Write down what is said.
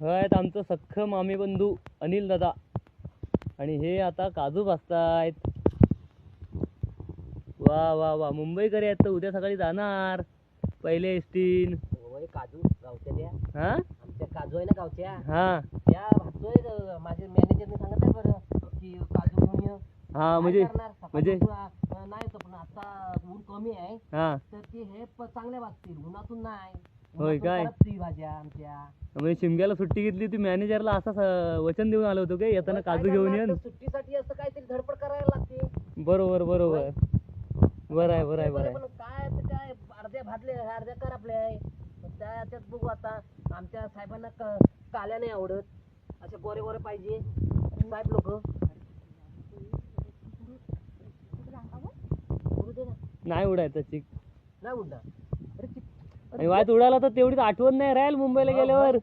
हे आहेत आमचं सख्ख मामी बंधू अनिल दादा. आणि हे आता काजू भाजतायत वा वा वा. मुंबईकरी आहेत तर उद्या सकाळी जाणार. पहिले एसटीन. काजू गावच्या हा? आमच्या काजू आहे ना गावच्या. हा. त्या भाजतोय माझे मॅनेजरने सांगितलं बरं की काजू घेऊन ये. हा म्हणजे म्हणजे नाही आता ऊन कमी आहे. हा. तर ते हे चांगल्या भाजतील. उन्हातून नाही. होय काय? करपतील भाज्या आमच्या. म्हणजे शिमग्याला सुट्टी घेतली ती मॅनेजरला असं स- वचन देऊन आलो होतो काय येताना काजू घेऊन? ये सुट्टीसाठी असं काहीतरी धडपड करायला लागते. बरोबर बरोबर. बरं आहे बरं आहे बरं आहे. पण काय ते काय? अर्ध्या भाजले अर्ध्या कर आपले आहे. त्याच्यात बघू आता. आमच्या साहेबांना काल्या नाही आवडत. असे गोरे गोरे पाहिजे. साहेब लोक. उडू दे ना. नाही उडायचं चिक. नाही उडणार. आणि वायत उडाला तर तेवढीच आठवण नाही राहील मुंबईला गेल्यावर.